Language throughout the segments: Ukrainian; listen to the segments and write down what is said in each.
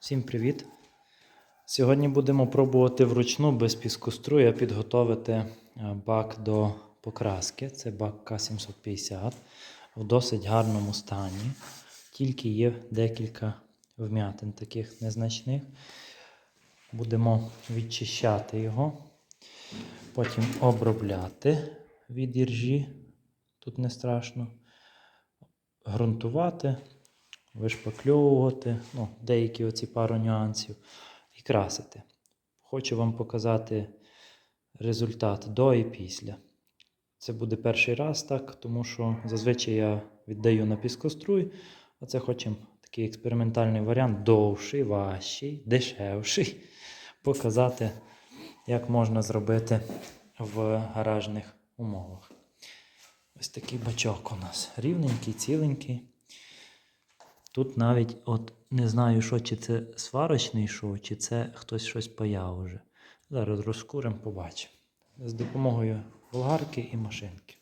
Всім привіт! Сьогодні будемо пробувати вручну без піскоструя підготовити е, бак до покраски. Це бак К750 в досить гарному стані. Тільки є декілька вм'ятин таких незначних. Будемо відчищати його, потім обробляти від іржі. Тут не страшно. Грунтувати, вишпакльовувати, ну, деякі оці пару нюансів і красити. Хочу вам показати результат до і після. Це буде перший раз так, тому що зазвичай я віддаю на піскоструй, а це хочемо такий експериментальний варіант, довший, важчий, дешевший. Показати, як можна зробити в гаражних умовах. Ось такий бачок у нас рівненький, ціленький. Тут навіть от не знаю, що, чи це сварочний шов, чи це хтось щось паяв уже. Зараз розкуримо, побачимо. З допомогою болгарки і машинки.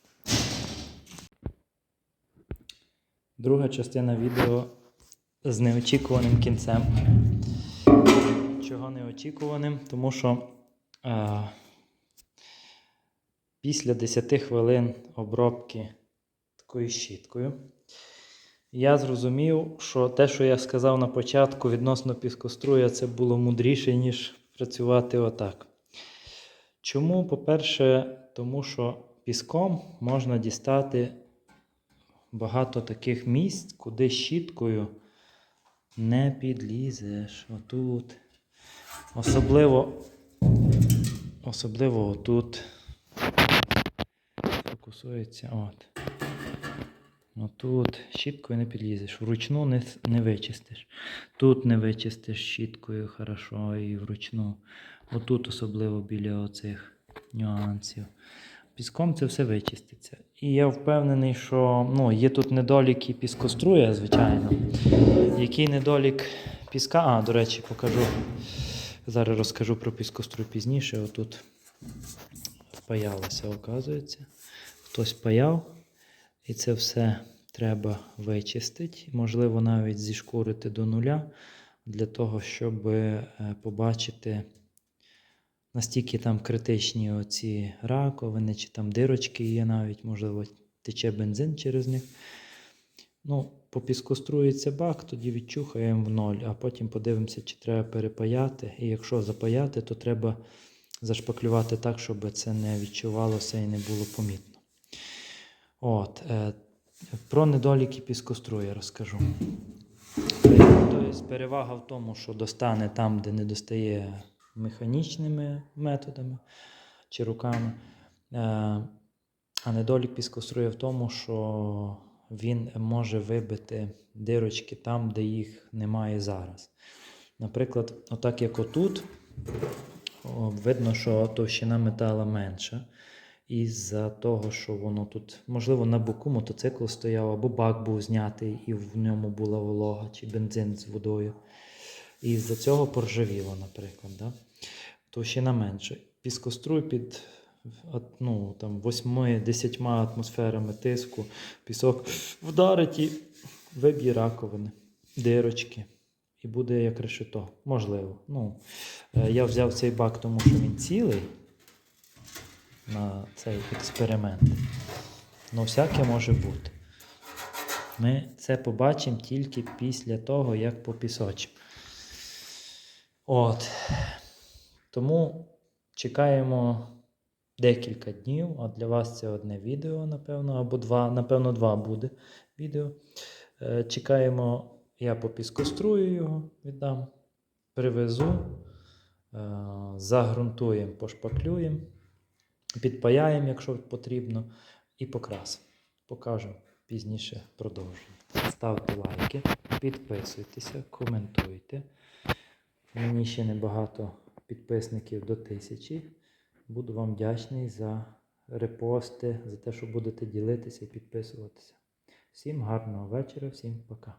Друга частина відео з неочікуваним кінцем. Чого неочікуваним? Тому що а, після 10 хвилин обробки такою щіткою. Я зрозумів, що те, що я сказав на початку відносно піскоструя, це було мудріше, ніж працювати отак. Чому? По-перше, тому що піском можна дістати багато таких місць, куди щіткою не підлізеш. Отут. Особливо, особливо отут. Фокусується. От. Ну тут щіткою не підлізеш, вручну не, не вичистиш. Тут не вичистиш щіткою хорошо і вручну. Отут особливо біля оцих нюансів. Піском це все вичиститься. І я впевнений, що ну, є тут недоліки піскоструя, звичайно. Який недолік піска? А, до речі, покажу. Зараз розкажу про піскостру пізніше. Отут впаялося, оказується. Хтось паяв. І це все треба вичистити, можливо, навіть зішкурити до нуля, для того, щоб е, побачити, настільки там критичні оці раковини, чи там дирочки є навіть, можливо, тече бензин через них. Ну, попіскострується бак, тоді відчухаємо в ноль, а потім подивимося, чи треба перепаяти. І якщо запаяти, то треба зашпаклювати так, щоб це не відчувалося і не було помітно. От, е, Про недоліки піскоструя розкажу. Тобто, перевага в тому, що достане там, де не достає механічними методами чи руками. Е, а недолік піскоструя в тому, що він може вибити дирочки там, де їх немає зараз. Наприклад, отак як отут, видно, що товщина метала менша. Із-за того, що воно тут, можливо, на боку мотоцикл стояв, або бак був знятий, і в ньому була волога, чи бензин з водою. І з-за цього поржавіло, наприклад. Да? Товщина менша. Піскоструй під ну, там, 8-10 атмосферами тиску, пісок вдарить і виб'є раковини, дирочки. І буде як решето. Можливо. Ну, е, Я взяв цей бак, тому що він цілий на цей експеримент. Ну, всяке може бути. Ми це побачимо тільки після того, як попісочимо. От. Тому чекаємо декілька днів, а для вас це одне відео, напевно, або два, напевно, два буде відео. Е, Чекаємо, я попіскострую його, віддам, привезу, е, загрунтуємо, пошпаклюємо. Підпаяємо, якщо потрібно, і покрасимо. Покажу пізніше продовження. Ставте лайки, підписуйтеся, коментуйте. Мені ще небагато підписників до тисячі. Буду вам вдячний за репости, за те, що будете ділитися і підписуватися. Всім гарного вечора, всім пока.